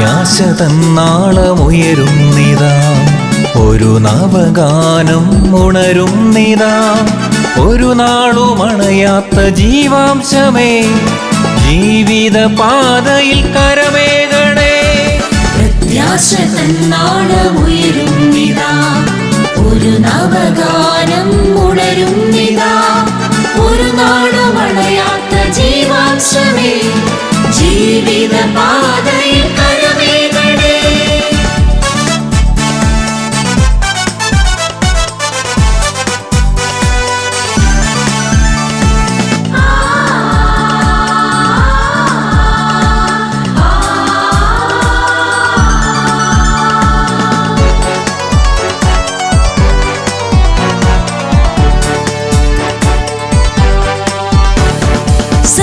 തന്നാളമുയരുന്നിതാ ഒരു നവഗാനം ഉണരുന്നിതാ. ഒരു നാളുമണയാത്ത ജീവാംശമേ. ജീവിത പാതയിൽ കരമേകണേ. പ്രത്യാശ തന്നാളമുയരുന്നിതാ ഒരു നവഗാനം ഉണരുന്നിതാ. ഒരു നാളുമണയാത്ത ജീവാംശമേ. ജീവിത പാതയിൽ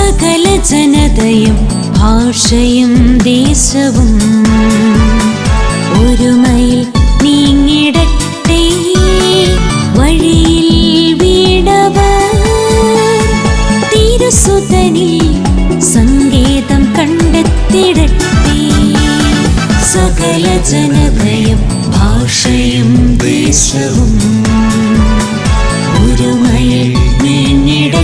സകല ജനതയും ഭാഷയും ദേശവും ഒരുമയിൽ നീങ്ങിടട്ടെ വഴിയിൽ വീണവർ. തിരുസുതനിൽ സങ്കേതം കണ്ടെത്തിടട്ടെ. സകല ജനതയും ഭാഷയും ദേശവും ഒരുമയിൽ നീങ്ങിടട്ടെ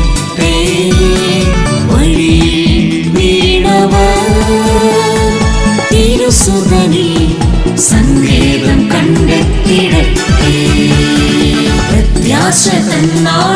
സങ്കേതം കണ്ടെത്തിടട്ടെ. പ്രത്യാശ തന്നാളമുയരുന്നിതാ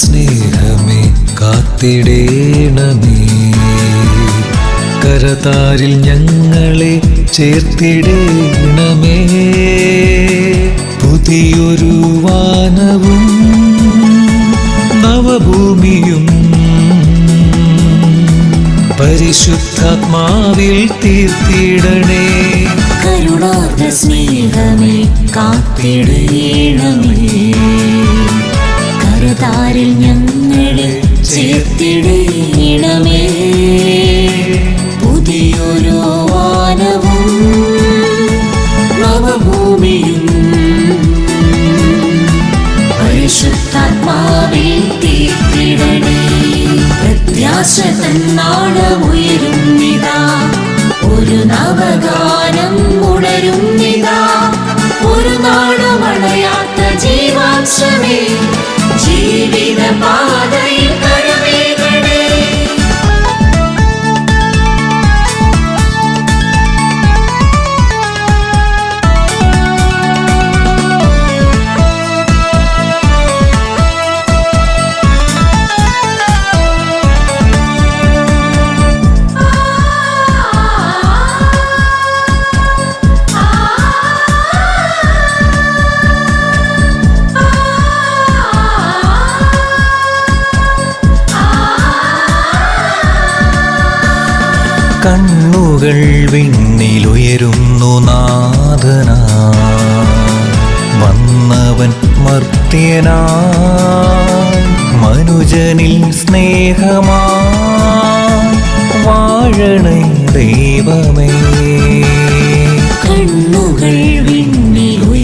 സ്നേഹമേ കാത്തിടേണമേ കരതാരിൽ ഞങ്ങളെ ചേർത്തിടേണമേ. പുതിയൊരു വാനവും നവഭൂമിയും പരിശുദ്ധാത്മാവിൽ തീർത്തിടണേ. കരുണാർ സ്നേഹമേ കാത്തിടേണമേ. കരതാരിൽ ഞങ്ങളെ ചേർത്തിടേണമേ പുതിയൊരു വാനവും നവഭൂമിയും പരിശുദ്ധാത്മാവിൽ തീർത്തിടണേ. പ്രത്യാശ തന്നാളമുയരുന്നിതാ വിണ്ണിലുയരുന്നു നാഥന. വന്നവൻ മർത്യനാ. മനുജനിൽ സ്നേഹമാ. വാഴണേ ദൈവമേ. കണ്ണുകൾ വിണ്ണിൽ